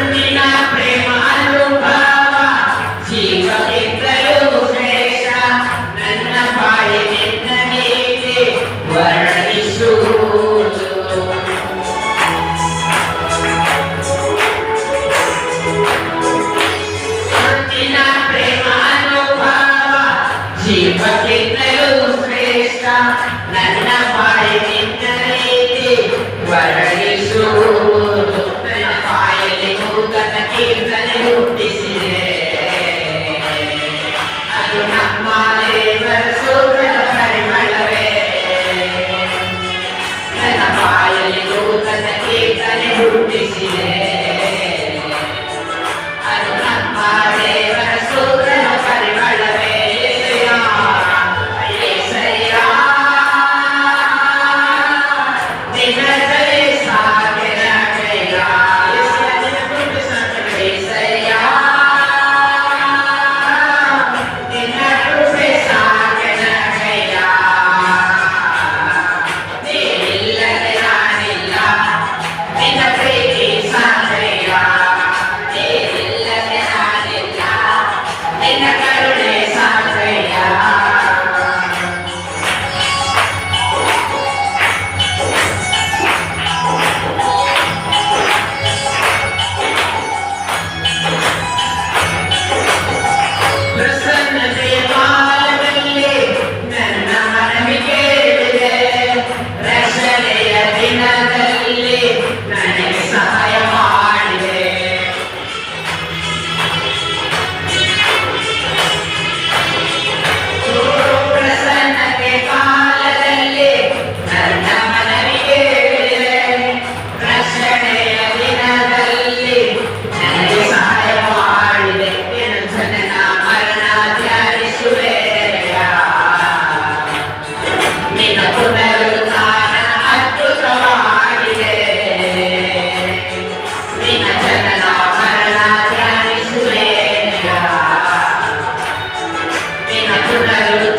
Amiga, prima, lupa, chica. ಶಿವಚಿತ್ರರು ಶ್ರೇಷ್ಠ ನನ್ನ ಬಾಯಿನಿಂದಲೇ ವರಗಿಸು ನನ್ನ ಬಾಯಲ್ಲಿ ನೂತನ ಕೀರ್ತನೆ ಹುಟ್ಟಿಸಿದೆ ಅದು ನಮ್ಮ ದೇವರ ಸೂರ್ಯನ ಪರಿಮಳವೇ ನನ್ನ ಬಾಯಲ್ಲಿ ನೂತನ ಕೀರ್ತನೆ ಹುಟ್ಟಿಸಿದೆ ಅದು ನಮ್ಮ ದೇವರ ಸೂರ್ಯನ Obrigada.